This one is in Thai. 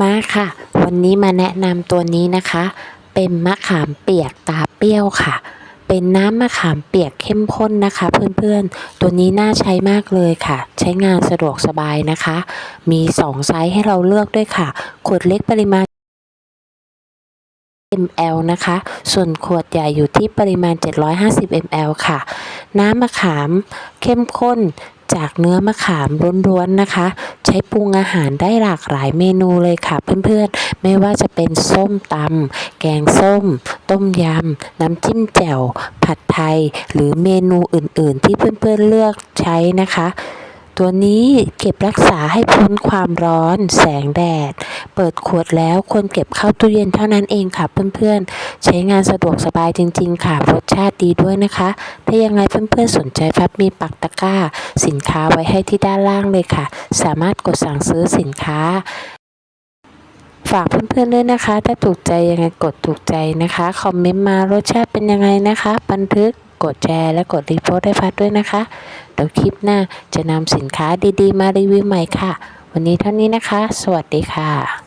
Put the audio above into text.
มาค่ะ วันนี้มาแนะนำตัวนี้นะคะ เป็นมะขามเปียกตาเปรี้ยวค่ะ เป็นน้ำมะขามเปียกเข้มข้นนะคะ เพื่อนๆ ตัวนี้น่าใช้มากเลยค่ะ ใช้งานสะดวกสบายนะคะ มี 2 ไซส์ให้เราเลือกด้วยค่ะ ขวดเล็กปริมาณ ml นะคะ ส่วนขวดใหญ่อยู่ที่ปริมาณ 750 ml ค่ะ น้ำมะขามเข้มข้น จากเนื้อมะขามร้วนๆนะคะ ใช้ปรุงอาหารได้หลากหลายเมนูเลยค่ะเพื่อนๆ ไม่ว่าจะเป็นส้มตำแกงส้ม ต้มยำ น้ำจิ้มแจ่ว ผัดไทย หรือเมนูอื่นๆ ที่เพื่อนๆเลือกใช้นะคะ ตัวนี้เก็บรักษาให้พ้นความร้อน แสงแดด เปิดขวดแล้วควรเก็บเข้าตู้เย็นเท่านั้นเองค่ะเพื่อนๆ ใช้งานสะดวกสบายจริง ๆ ค่ะรสชาติดีด้วยนะคะ ถ้ายังไงเพื่อนๆสนใจพับมีปักตะกร้า สินค้าไว้ให้ที่ด้านล่างเลยค่ะ สามารถกดสั่งซื้อสินค้าฝากเพื่อนๆด้วยนะคะ ถ้าถูกใจยังไงกดถูกใจนะคะ คอมเมนต์มารสชาติเป็นยังไงนะคะ บันทึก กดแชร์และกดรีโพสต์ให้พัดด้วยนะคะเดี๋ยวคลิปหน้าจะนำสินค้าดีๆ มารีวิวใหม่ค่ะ วันนี้เท่านี้นะคะ สวัสดีค่ะ